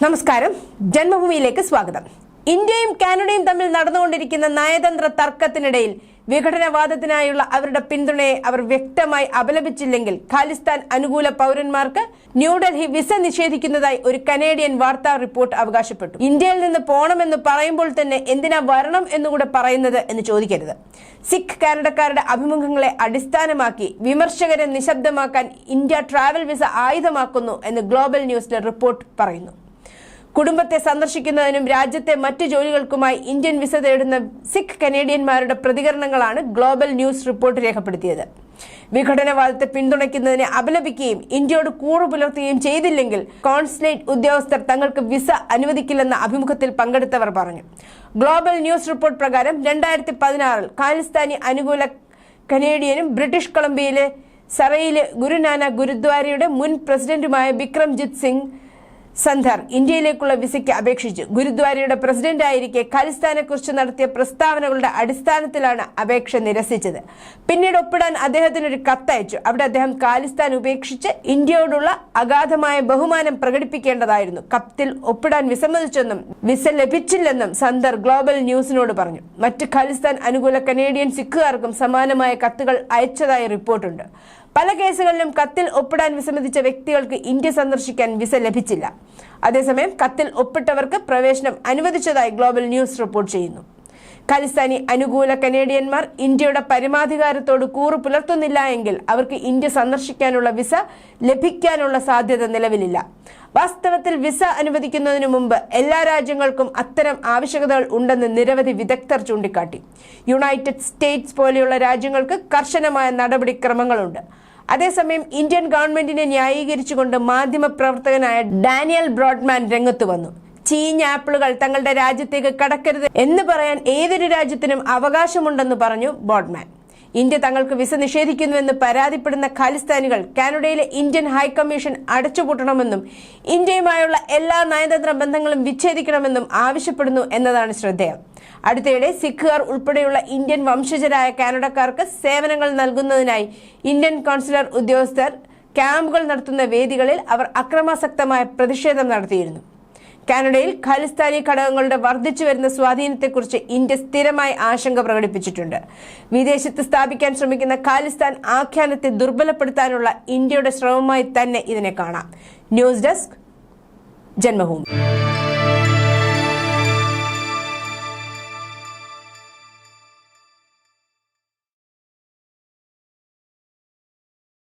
നമസ്കാരം. ജന്മഭൂമിയിലേക്ക് സ്വാഗതം. ഇന്ത്യയും കാനഡയും തമ്മിൽ നടന്നുകൊണ്ടിരിക്കുന്ന നയതന്ത്ര തർക്കത്തിനിടയിൽ വിഘടനവാദത്തിനായുള്ള അവരുടെ പിന്തുണയെ അവർ വ്യക്തമായി അപലപിച്ചില്ലെങ്കിൽ ഖാലിസ്ഥാൻ അനുകൂല പൗരന്മാർക്ക് ന്യൂഡൽഹി വിസ നിഷേധിക്കുന്നതായി ഒരു കനേഡിയൻ വാർത്താ റിപ്പോർട്ട് അവകാശപ്പെട്ടു. ഇന്ത്യയിൽ നിന്ന് പോണമെന്ന് പറയുമ്പോൾ തന്നെ എന്തിനാ വരണം എന്നുകൂടെ പറയുന്നത് എന്ന് ചോദിക്കരുത്. സിഖ് കാനഡക്കാരുടെ അഭിമുഖങ്ങളെ അടിസ്ഥാനമാക്കി വിമർശകരെ നിശബ്ദമാക്കാൻ ഇന്ത്യ ട്രാവൽ വിസ ആയുധമാക്കുന്നു എന്ന് ഗ്ലോബൽ ന്യൂസിലെ റിപ്പോർട്ട് പറയുന്നു. കുടുംബത്തെ സന്ദർശിക്കുന്നതിനും രാജ്യത്തെ മറ്റു ജോലികൾക്കുമായി ഇന്ത്യൻ വിസ തേടുന്ന സിഖ് കനേഡിയന്മാരുടെ പ്രതികരണങ്ങളാണ് ഗ്ലോബൽ ന്യൂസ് റിപ്പോർട്ട് രേഖപ്പെടുത്തിയത്. വിഘടനവാദത്തെ പിന്തുണയ്ക്കുന്നതിനെ അപലപിക്കുകയും ഇന്ത്യയോട് കൂറു പുലർത്തുകയും ചെയ്തില്ലെങ്കിൽ കോൺസുലേറ്റ് ഉദ്യോഗസ്ഥർ തങ്ങൾക്ക് വിസ അനുവദിക്കില്ലെന്ന അഭിമുഖത്തിൽ പങ്കെടുത്തവർ പറഞ്ഞു. ഗ്ലോബൽ ന്യൂസ് റിപ്പോർട്ട് പ്രകാരം രണ്ടായിരത്തി പതിനാറിൽ ഖാലിസ്ഥാനി അനുകൂല കനേഡിയനും ബ്രിട്ടീഷ് കൊളംബിയയിലെ സറയിലെ ഗുരുനാന ഗുരുദ്വാരയുടെ മുൻ പ്രസിഡന്റുമായ ബിക്രംജിത് സിംഗ് സന്ധർ ഇന്ത്യയിലേക്കുള്ള വിസയ്ക്ക് അപേക്ഷിച്ചു ഗുരുദ്വാരയുടെ പ്രസിഡന്റായിരിക്കെ ഖലിസ്ഥാനെക്കുറിച്ച് നടത്തിയ പ്രസ്താവനകളുടെ അടിസ്ഥാനത്തിലാണ് അപേക്ഷ നിരസിച്ചത്. പിന്നീട് ഒപ്പിടാൻ അദ്ദേഹത്തിന് ഒരു കത്തയച്ചു. അവിടെ അദ്ദേഹം ഖാലിസ്ഥാൻ ഉപേക്ഷിച്ച് ഇന്ത്യയോടുള്ള അഗാധമായ ബഹുമാനം പ്രകടിപ്പിക്കേണ്ടതായിരുന്നു. കത്തിൽ ഒപ്പിടാൻ വിസമ്മതിച്ചെന്നും വിസ ലഭിച്ചില്ലെന്നും സന്ധർ ഗ്ലോബൽ ന്യൂസിനോട് പറഞ്ഞു. മറ്റ് ഖാലിസ്ഥാൻ അനുകൂല കനേഡിയൻ സിഖുകാർക്കും സമാനമായ കത്തുകൾ അയച്ചതായി റിപ്പോർട്ടുണ്ട്. പല കേസുകളിലും കത്തിൽ ഒപ്പിടാൻ വിസമ്മതിച്ച വ്യക്തികൾക്ക് ഇന്ത്യ സന്ദർശിക്കാൻ വിസ ലഭിച്ചില്ല. അതേസമയം കത്തിൽ ഒപ്പിട്ടവർക്ക് പ്രവേശനം അനുവദിച്ചതായി ഗ്ലോബൽ ന്യൂസ് റിപ്പോർട്ട് ചെയ്യുന്നു. ഖലിസ്ഥാനി അനുകൂല കനേഡിയന്മാർ ഇന്ത്യയുടെ പരമാധികാരത്തോട് കൂറു പുലർത്തുന്നില്ല എങ്കിൽ അവർക്ക് ഇന്ത്യ സന്ദർശിക്കാനുള്ള വിസ ലഭിക്കാനുള്ള സാധ്യത നിലവിലില്ല. വാസ്തവത്തിൽ വിസ അനുവദിക്കുന്നതിനു മുമ്പ് എല്ലാ രാജ്യങ്ങൾക്കും അത്തരം ആവശ്യകതകൾ ഉണ്ടെന്ന് നിരവധി വിദഗ്ധർ ചൂണ്ടിക്കാട്ടി. യുണൈറ്റഡ് സ്റ്റേറ്റ്സ് പോലെയുള്ള രാജ്യങ്ങൾക്ക് കർശനമായ നടപടിക്രമങ്ങളുണ്ട്. അതേസമയം ഇന്ത്യൻ ഗവൺമെന്റിനെ ന്യായീകരിച്ചുകൊണ്ട് മാധ്യമപ്രവർത്തകനായ ഡാനിയൽ ബ്രോഡ്മാൻ രംഗത്ത് വന്നു. ചീഞ്ഞ ആപ്പിളുകൾ തങ്ങളുടെ രാജ്യത്തേക്ക് കടക്കരുത് എന്ന് പറയാൻ ഏതൊരു രാജ്യത്തിനും അവകാശമുണ്ടെന്ന് പറഞ്ഞു ബോഡ്മാൻ ഇന്ത്യ തങ്ങൾക്ക് വിസ നിഷേധിക്കുന്നുവെന്ന് പരാതിപ്പെടുന്ന ഖാലിസ്ഥാനികൾ കാനഡയിലെ ഇന്ത്യൻ ഹൈക്കമ്മീഷൻ അടച്ചുപൂട്ടണമെന്നും ഇന്ത്യയുമായുള്ള എല്ലാ നയതന്ത്ര ബന്ധങ്ങളും വിച്ഛേദിക്കണമെന്നും ആവശ്യപ്പെടുന്നു എന്നതാണ് ശ്രദ്ധേയം. അടുത്തിടെ സിഖുകാർ ഉൾപ്പെടെയുള്ള ഇന്ത്യൻ വംശജരായ കാനഡക്കാർക്ക് സേവനങ്ങൾ നൽകുന്നതിനായി ഇന്ത്യൻ കോൺസുലർ ഉദ്യോഗസ്ഥർ ക്യാമ്പുകൾ നടത്തുന്ന വേദികളിൽ അവർ അക്രമാസക്തമായ പ്രതിഷേധം നടത്തിയിരുന്നു. കാനഡയിൽ ഖാലിസ്ഥാനി ഘടകങ്ങളുടെ വർദ്ധിച്ചു വരുന്ന സ്വാധീനത്തെക്കുറിച്ച് ഇന്ത്യ സ്ഥിരമായി ആശങ്ക പ്രകടിപ്പിച്ചിട്ടുണ്ട്. വിദേശത്ത് സ്ഥാപിക്കാൻ ശ്രമിക്കുന്ന ഖാലിസ്ഥാൻ ആഖ്യാനത്തെ ദുർബലപ്പെടുത്താനുള്ള ഇന്ത്യയുടെ ശ്രമമായി തന്നെ ഇതിനെ കാണാം. News desk Janmabhumi.